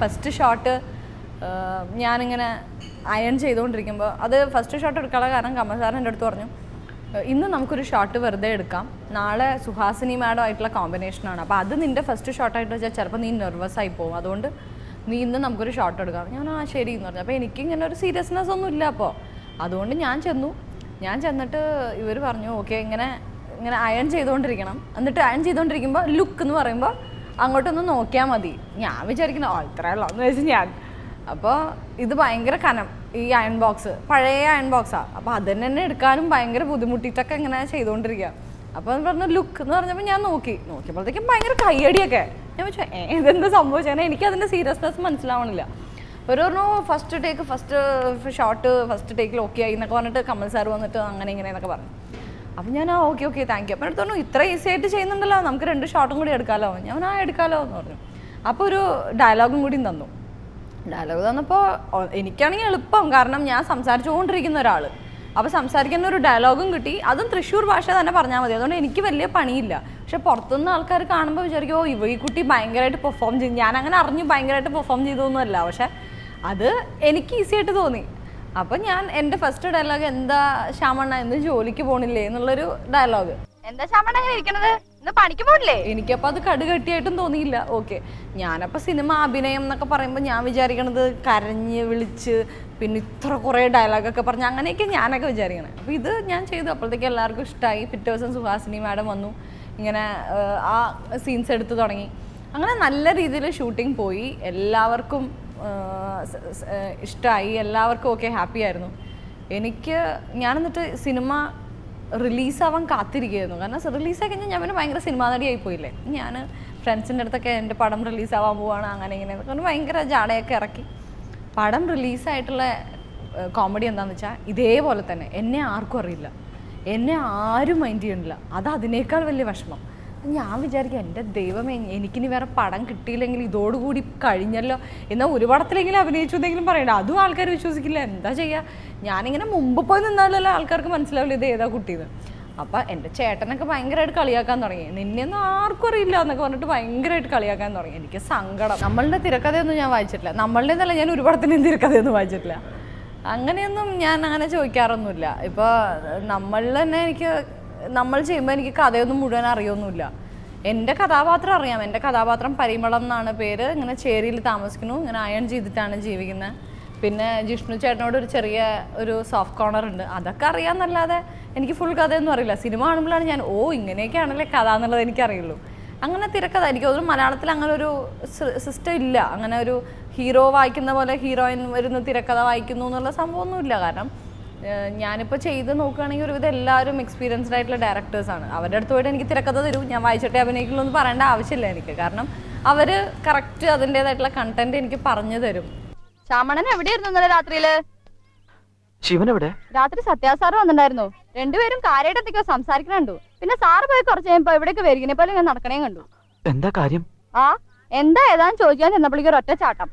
First shot ഞാനിങ്ങനെ iron ചെയ്തുകൊണ്ടിരിക്കുമ്പോൾ അത് ഫസ്റ്റ് ഷോട്ട് എടുക്കാനുള്ള കാരണം എന്റെ അടുത്ത് പറഞ്ഞു ഇന്ന് നമുക്കൊരു ഷോട്ട് വെറുതെ എടുക്കാം. നാളെ സുഹാസിനി മാഡം ആയിട്ടുള്ള കോമ്പിനേഷനാണ് അപ്പോൾ അത് നിന്റെ ഫസ്റ്റ് ഷോട്ടായിട്ട് വെച്ചാൽ ചിലപ്പോൾ നീ നെർവസ് ആയി പോകും. അതുകൊണ്ട് നീ ഇന്ന് നമുക്കൊരു ഷോട്ട് എടുക്കാം. ഞാൻ ആ ശരി എന്ന് പറഞ്ഞു. അപ്പോൾ എനിക്ക് ഇങ്ങനെ ഒരു സീരിയസ്നെസ് ഒന്നും ഇല്ല അപ്പോൾ അതുകൊണ്ട് ഞാൻ ചെന്നു. ഞാൻ ചെന്നിട്ട് ഇവർ പറഞ്ഞു ഓക്കെ ഇങ്ങനെ ഇങ്ങനെ അയൺ ചെയ്തുകൊണ്ടിരിക്കണം. എന്നിട്ട് അയൺ ചെയ്തുകൊണ്ടിരിക്കുമ്പോൾ ലുക്ക് എന്ന് പറയുമ്പോൾ അങ്ങോട്ടൊന്ന് നോക്കിയാൽ മതി. ഞാൻ വിചാരിക്കുന്നു ഓ ഉള്ളൂ എന്ന് വെച്ചാൽ ഞാൻ. അപ്പോൾ ഇത് ഭയങ്കര കനം ഈ അയൺ ബോക്സ് പഴയ അയൺ ബോക്സാണ് അപ്പോൾ അതിന് തന്നെ എടുക്കാനും ഭയങ്കര ബുദ്ധിമുട്ടിയിട്ടൊക്കെ ഇങ്ങനെ ചെയ്തുകൊണ്ടിരിക്കുക അപ്പോൾ എന്ന് പറഞ്ഞ ലുക്ക് എന്ന് പറഞ്ഞപ്പോൾ ഞാൻ നോക്കി. നോക്കിയപ്പോഴത്തേക്കും ഭയങ്കര കയ്യടിയൊക്കെ. ഞാൻ വെച്ചു ഏ ഇതെന്താ സംഭവിച്ചാൽ എനിക്ക് അതിന്റെ സീരിയസ്നെസ് മനസ്സിലാവണില്ല. ഒരു പറഞ്ഞു first take first shot first ടേക്കിൽ okay ആയി എന്നൊക്കെ പറഞ്ഞിട്ട് കമൽ സാർ വന്നിട്ട് അങ്ങനെ ഇങ്ങനെ എന്നൊക്കെ പറഞ്ഞു. അപ്പം ഞാൻ ആ ഓക്കെ ഓക്കെ താങ്ക് യു അപ്പം എടുത്തു ഇത്ര ഈസി ആയിട്ട് ചെയ്യുന്നുണ്ടല്ലോ. നമുക്ക് രണ്ട് ഷോട്ടും കൂടി എടുക്കാമല്ലോ ഞാൻ ആ എടുക്കാമല്ലോ എന്ന് പറഞ്ഞു. അപ്പോൾ ഒരു ഡയലോഗും കൂടി തന്നു. ഡയലോഗ് തന്നപ്പോൾ എനിക്കാണെങ്കിൽ എളുപ്പം. കാരണം ഞാൻ സംസാരിച്ചുകൊണ്ടിരിക്കുന്ന ഒരാൾ. അപ്പോൾ സംസാരിക്കുന്ന ഒരു ഡയലോഗും കിട്ടി. അതും തൃശ്ശൂർ ഭാഷ തന്നെ പറഞ്ഞാൽ മതി. അതുകൊണ്ട് എനിക്ക് വലിയ പണിയില്ല. പക്ഷെ പുറത്തുനിന്ന് ആൾക്കാർ കാണുമ്പോൾ വിചാരിക്കും ഓ ഇവ ഈ കുട്ടി ഭയങ്കരമായിട്ട് പെർഫോം ചെയ്തു ഞാൻ അങ്ങനെ അറിഞ്ഞു ഭയങ്കരമായിട്ട് പെർഫോം ചെയ്തൊന്നുമല്ല പക്ഷെ അത് എനിക്ക് ഈസി ആയിട്ട് തോന്നി. അപ്പം ഞാൻ എന്റെ ഫസ്റ്റ് ഡയലോഗ് എന്താ ശ്യാമണ്ണ എന്ന് ജോലിക്ക് പോണില്ലേ എന്നുള്ളൊരു ഡയലോഗ് എന്താ ശാമണ്ണ അങ്ങനെ ഇരിക്കണത്? ഇന്ന് പണിക്ക് പോണില്ലേ? എനിക്കപ്പോൾ അത് കടുകട്ടിയായിട്ടും തോന്നിയില്ല. ഓക്കെ ഞാനപ്പോൾ സിനിമ അഭിനയം എന്നൊക്കെ പറയുമ്പോൾ ഞാൻ വിചാരിക്കണത് കരഞ്ഞ് വിളിച്ച് പിന്നെ ഇത്ര കുറേ ഡയലോഗൊക്കെ പറഞ്ഞ് അങ്ങനെയൊക്കെ ഞാനൊക്കെ വിചാരിക്കണേ. അപ്പോൾ ഇത് ഞാൻ ചെയ്തു. അപ്പോഴത്തേക്ക് എല്ലാവർക്കും ഇഷ്ടമായി പിറ്റേ ദിവസം സുഹാസിനി മാഡം വന്നു. ഇങ്ങനെ ആ സീൻസ് എടുത്തു തുടങ്ങി. അങ്ങനെ നല്ല രീതിയിൽ ഷൂട്ടിംഗ് പോയി. എല്ലാവർക്കും ഇഷ്ടമായി എല്ലാവർക്കും ഒക്കെ ഹാപ്പി ആയിരുന്നു. എനിക്ക് ഞാൻ എന്നിട്ട് സിനിമ റിലീസാവാൻ കാത്തിരിക്കുകയായിരുന്നു. കാരണം റിലീസായി കഴിഞ്ഞാൽ ഞാൻ പിന്നെ ഭയങ്കര സിനിമാ നടിയായി പോയില്ലേ? ഞാൻ ഫ്രണ്ട്സിന്റെ അടുത്തൊക്കെ എന്റെ പടം റിലീസാവാൻ പോവാണ് അങ്ങനെ ഇങ്ങനെ. കാരണം ഭയങ്കര ജാടയൊക്കെ ഇറക്കി. പടം റിലീസായിട്ടുള്ള കോമഡി എന്താണെന്ന് വെച്ചാൽ ഇതേപോലെ തന്നെ. എന്നെ ആർക്കും അറിയില്ല. എന്നെ ആരും മൈൻഡ് ചെയ്യണില്ല അത് അതിനേക്കാൾ വലിയ വിഷമം. ഞാൻ വിചാരിക്കും എന്റെ ദൈവമേ എനിക്കിനി വേറെ പടം കിട്ടിയില്ലെങ്കിൽ ഇതോടുകൂടി കഴിഞ്ഞല്ലോ. എന്നാൽ ഒരു പടത്തിലെങ്കിലും അഭിനയിച്ചു എന്തെങ്കിലും പറയണ്ട. അതും ആൾക്കാർ വിശ്വസിക്കില്ല. എന്താ ചെയ്യുക ഞാനിങ്ങനെ മുമ്പ് പോയി നിന്നാലല്ലോ ആൾക്കാർക്ക് മനസ്സിലാവില്ല ഇത് ഏതാ കുട്ടിയെന്ന് അപ്പം എന്റെ ചേട്ടനൊക്കെ ഭയങ്കരമായിട്ട് കളിയാക്കാൻ തുടങ്ങി. നിന്നെയൊന്നും ആർക്കും അറിയില്ല എന്നൊക്കെ പറഞ്ഞിട്ട് ഭയങ്കരമായിട്ട് കളിയാക്കാൻ തുടങ്ങി. എനിക്ക് സങ്കടം. നമ്മളുടെ തിരക്കഥയൊന്നും ഞാൻ വായിച്ചിട്ടില്ല. നമ്മളുടെ എന്നല്ല ഞാൻ ഒരു പടത്തിന്റെയും തിരക്കഥയൊന്നും വായിച്ചിട്ടില്ല. അങ്ങനെയൊന്നും ഞാൻ അങ്ങനെ ചോദിക്കാറൊന്നുമില്ല. ഇപ്പോൾ നമ്മളിൽ തന്നെ എനിക്ക് നമ്മൾ ചെയ്യുമ്പോൾ എനിക്ക് കഥയൊന്നും മുഴുവൻ അറിയൊന്നുമില്ല. എന്റെ കഥാപാത്രം അറിയാം. എന്റെ കഥാപാത്രം പരിമളം എന്നാണ് പേര്. ഇങ്ങനെ ചേരിയിൽ താമസിക്കുന്നു. ഇങ്ങനെ അയൺ ചെയ്തിട്ടാണ് ജീവിക്കുന്നത് പിന്നെ ജിഷ്ണു ചേട്ടനോട് ഒരു ചെറിയ ഒരു സോഫ്റ്റ് കോർണർ ഉണ്ട്. അതൊക്കെ അറിയാമെന്നല്ലാതെ എനിക്ക് ഫുൾ കഥയൊന്നും അറിയില്ല. സിനിമ കാണുമ്പോഴാണ് ഞാൻ ഓ ഇങ്ങനെയൊക്കെയാണല്ലേ കഥ എന്നുള്ളത് എനിക്കറിയുള്ളൂ. അങ്ങനെ തിരക്കഥ. എനിക്ക് തോന്നുന്നു മലയാളത്തിൽ അങ്ങനെ ഒരു സിസ്റ്റം ഇല്ല. അങ്ങനെ ഒരു ഹീറോ വായിക്കുന്ന പോലെ ഹീറോയിൻ വരുന്ന തിരക്കഥ വായിക്കുന്നു എന്നുള്ള സംഭവമൊന്നുമില്ല. കാരണം ഞാനിപ്പോൾ ചെയ്ത് നോക്കുകയാണെങ്കിൽ ഒരുവിധം എല്ലാവരും എക്സ്പീരിയൻസ്ഡ് ആയിട്ടുള്ള ഡയറക്ടേഴ്സ് ഡയറക്ടേഴ്സാണ് അവരുടെ അടുത്ത് പോയിട്ട് എനിക്ക് തിരക്കഥ തരൂ. ഞാൻ വായിച്ചിട്ടേ അഭിനയിക്കുള്ളൂ എന്ന് പറയേണ്ട ആവശ്യമില്ല എനിക്ക്. കാരണം അവർ കറക്റ്റ് അതിന്റെതായിട്ടുള്ള കണ്ടന്റ് എനിക്ക് പറഞ്ഞു തരും. ശ്യാമണൻ എവിടെയായിരുന്നു ഇന്നലെ രാത്രിയിൽ? ശിവൻ എവിടെ രാത്രി സത്യാ വന്നിട്ടുണ്ടായിരുന്നു. രണ്ടുപേരും കാര്യമായിട്ട് എന്തൊക്കെയോ സംസാരിക്കണുണ്ടു പിന്നെ സാറ് പോയി കുറച്ച് കഴിയുമ്പോ ഇവിടേക്ക് വരികനെ പോലെ ഞാൻ നടക്കണേ കണ്ടു. എന്താ കാര്യം? ആ എന്താ ഏതാന്ന് ചോദിക്കാൻ ചെന്നപ്പോഴേക്കും ഒരൊറ്റ ചാട്ടം.